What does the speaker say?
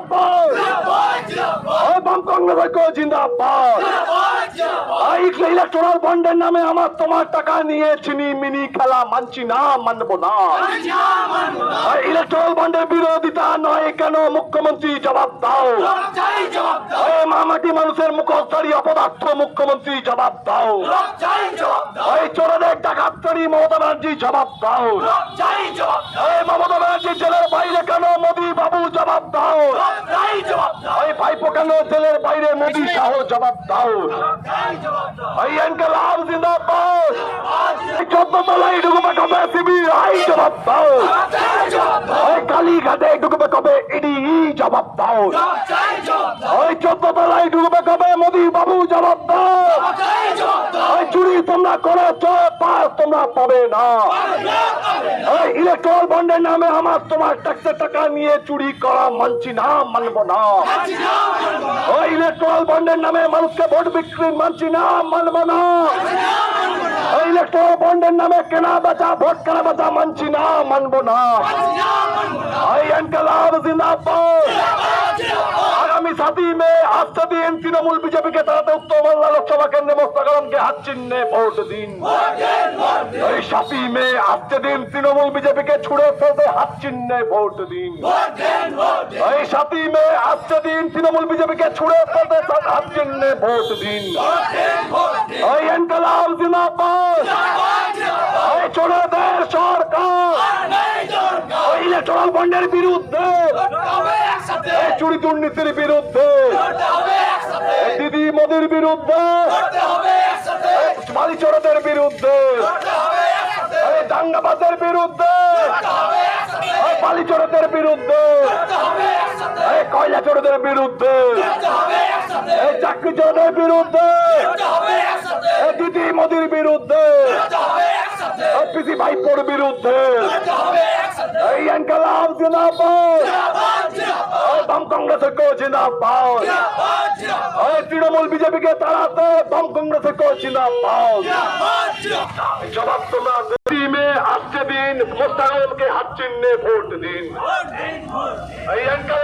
জিন্দাবাদ। ওই বাম কংগ্রেস ঐক্য জিন্দাবাদ। ইলেকট্রাল বন্ডের নামে আমার তোমার টাকা নিয়ে চিনি মিনি খেলা মানছি না মানবো না। ইলেকট্রাল বন্ডের বিরোধিতা নয় কেন মুখ্যমন্ত্রী জবাব দাও? মামাটি মানুষের মুখোশধারী অপদার্থ মুখ্যমন্ত্রী জবাব দাও। ওই চোরদের ডাকাতকারী মমতা ব্যানার্জি জবাব দাও। ওই মমতা ব্যানার্জি জেলের বাইরে কেন মোদী বাবু জবাব দাও? ওই ভাইপো কেন জেলের বাইরে মোদী শাহ জবাব দাও? ওই এনকেলাম জিন্দাবাদ। এই চোদ্দ কবে সিবিআই জবাব দাও। ওই কালীঘাটে ঢুকবে কবে ইডি? জবাব দাও। ওই চোদ্দ তলায় ঢুকবে কবে মোদী বাবু জবাব দাও। ওই চুরি তোমরা করেছ পাস তোমরা পাবে না। ইলেকট্রাল বন্ডের নামে আমার তোমার ট্যাক্সের টাকা নিয়ে চুরি করা মানছি না মানব না। ওই ইলেকট্রাল বন্ডের নামে মানুষকে ভোট বিক্রি মানছি না মানব না। ওই ইলেকট্রাল বন্ডের নামে কেনা বেচা ভোট কেনা বেচা মানছি না মানব না। ওই এনকালাব জিন্দাবাদ। আগামী সাতই মে আজকে দিন তৃণমূল বিজেপিকে তাড়াতে উত্তর বাংলা লোকসভা কেন্দ্রে মোস্তাকারমকে হাত চিহ্নে ভোট দিন। এই সাতই মে আজকে দিন তৃণমূল বিজেপিকে ছুড়ে ফেলতে হাত চিহ্নে ভোট দিন। এই সাতই মে আজকে দিন তৃণমূল বিজেপিকে ছুড়ে ফেলতে হাত চিহ্নে ভোট দিন। এই এনকালাম জিন্দাবাদ এই চোরদের সরকার ওই ইলেকট্রাল বন্ডের বিরুদ্ধে। চুরি দুর্নীতির বিরুদ্ধে। দিদি মোদির বিরুদ্ধে। এই মালি চোরদের বিরুদ্ধে। এই দাঙ্গাবাজের বিরুদ্ধে। বালি বিরুদ্ধে। এই কয়লা চোরদের বিরুদ্ধে। এই চাকরি চোরদের বিরুদ্ধে। দিদি মোদির বিরুদ্ধে। পিসি ভাইপোর বিরুদ্ধে। এই এনকালাম জিন্দাবাদ। বাম কংগ্রেস ঐক্য জিন্দাবাদ। এই তৃণমূল বিজেপিকে তাড়াতে বাম কংগ্রেস ঐক্য জিন্দাবাদ। জবাব তোলা দিন মোস্তাককে হাত চিহ্নে ভোট দিন। এই জিন্দাবাদ